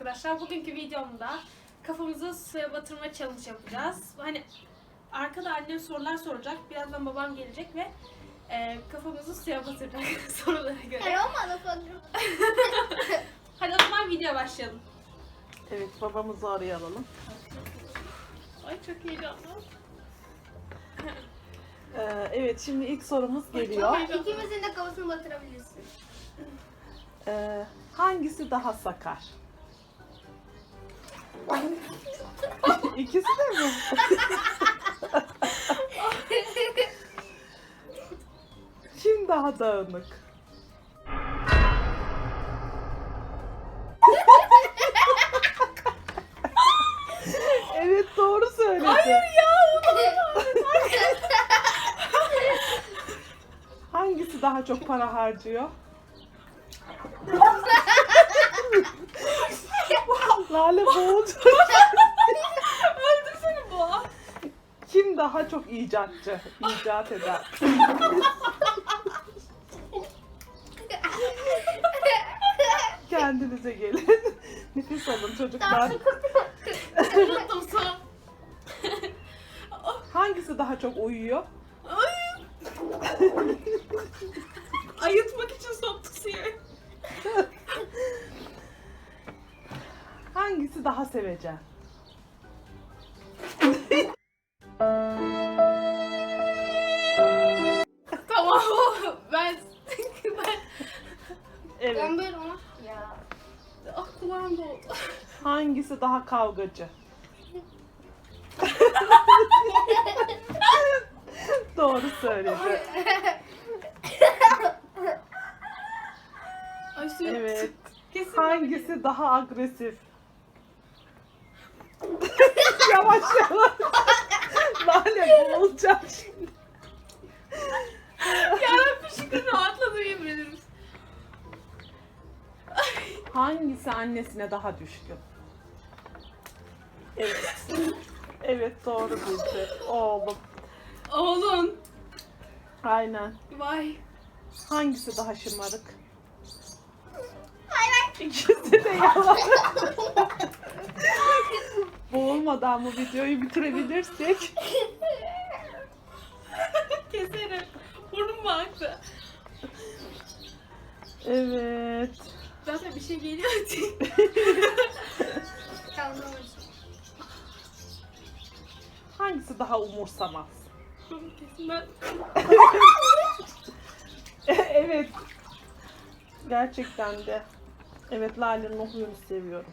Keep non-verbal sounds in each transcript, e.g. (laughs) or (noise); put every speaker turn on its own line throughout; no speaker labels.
arkadaşlar. Bugünkü videomda kafamızı suya batırma challenge yapacağız. Hani arkada annem sorular soracak. Birazdan babam gelecek ve e, kafamızı suya batıracak (laughs) sorulara göre.
Hayır olmadı sanırım. (laughs)
Hadi o zaman video başlayalım.
Evet babamızı oraya alalım.
Ay çok heyecanlı.
Ee, evet şimdi ilk sorumuz geliyor.
İkimizin de kafasını batırabilirsin.
Ee, hangisi daha sakar? İkisi de mi? Kim daha dağınık? evet doğru söyledi. Hangisi daha çok para harcıyor? (laughs) Lale boğulacak.
Öldür seni bu.
Kim daha çok icatçı? İcat eder. Kendinize gelin. (laughs) Nefes alın çocuklar.
Unuttum son.
Hangisi daha çok uyuyor?
Ay. Ayıtmak için soktuk suya.
Hangisi daha sevecen? Hangisi daha kavgacı? (laughs) Doğru söyledi. Evet.
Kesin
Hangisi daha agresif? (laughs) yavaş yavaş. Lale boğulacak şimdi. (laughs)
Yarabbim şükür rahatladım yemin ederim.
Hangisi annesine daha düşkün? Evet. (laughs) Evet doğru bildi. Oğlum.
Oğlum.
Aynen.
Vay.
Hangisi daha şımarık? İkisi de yalan. (laughs) Boğulmadan bu videoyu bitirebilirsek. (laughs)
Keserim. Burnum mu aktı?
Evet.
Zaten bir şey geliyor.
Daha umursamaz?
Kesin ben. (laughs)
evet. Gerçekten de. Evet Lale'nin o huyunu seviyorum.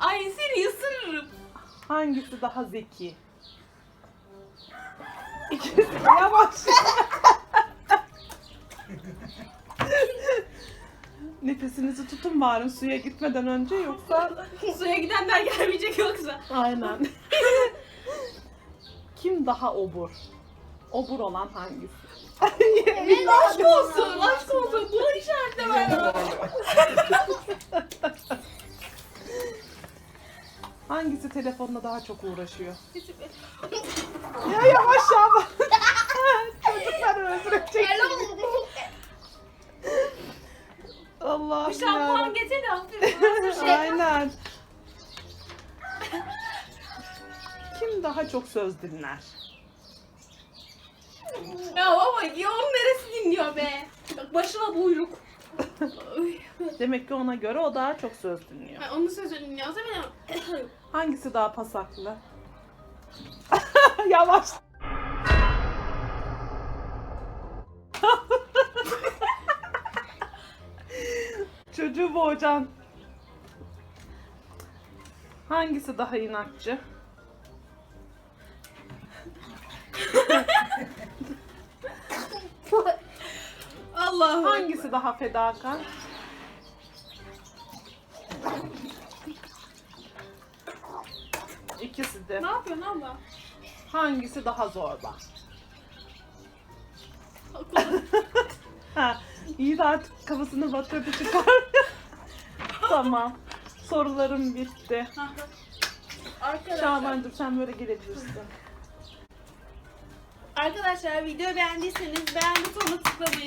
Ay seni ısırırım.
Hangisi daha zeki? İkisi yavaş. (laughs) Nefesinizi tutun bari suya gitmeden önce yoksa
Suya gidenler gelmeyecek yoksa.
aynen. (laughs) Kim daha obur? Obur olan hangisi?
Evet,
Aşk olsun, aşk olsun. Bunu işaretle ben.
Hangisi telefonla daha çok uğraşıyor? Ya yavaş yavaş. Çocuklar öldürecek.
Hello.
Allah
Bir şampuan getir de hafif. (laughs)
Aynen. Daha çok söz dinler?
ya baba ya onun neresi dinliyor be? Bak başına buyruk.
Demek ki ona göre o daha çok söz dinliyor.
Ben onun sözünü dinliyorsa ben (coughs)
Hangisi daha pasaklı? (laughs) Yavaş. (laughs) Çocuğu boğacaksın. Hangisi daha inatçı?
Allah'ım.
Hangisi daha fedakar? İkisi de.
Ne yapıyorsun abla?
Hangisi daha zorba? (laughs) Ha, iyi de artık kafasını batırdı çıkar. (laughs) tamam. Sorularım bitti.
Arkadaşlar,
Şabancığım sen böyle gelebilirsin.
arkadaşlar video beğendiyseniz beğen butonuna tıklamayı,